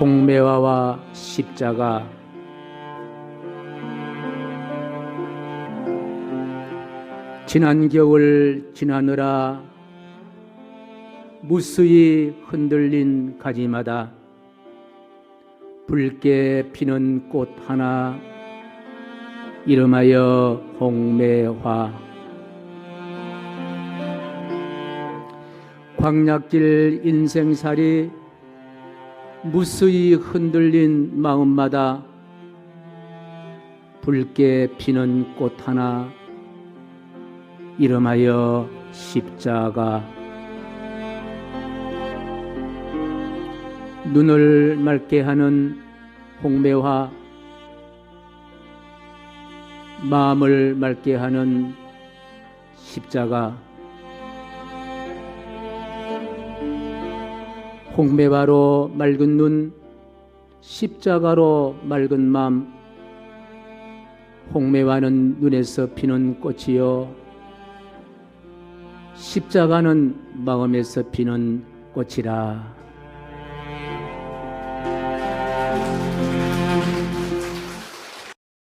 홍매화와 십자가. 지난 겨울 지나느라 무수히 흔들린 가지마다 붉게 피는 꽃 하나 이름하여 홍매화. 광약길 인생살이 무수히 흔들린 마음마다 붉게 피는 꽃 하나 이름하여 십자가. 눈을 맑게 하는 홍매화 마음을 맑게 하는 십자가 홍매화로 맑은 눈 십자가로 맑은 마음. 홍매화는 눈에서 피는 꽃이요 십자가는 마음에서 피는 꽃이라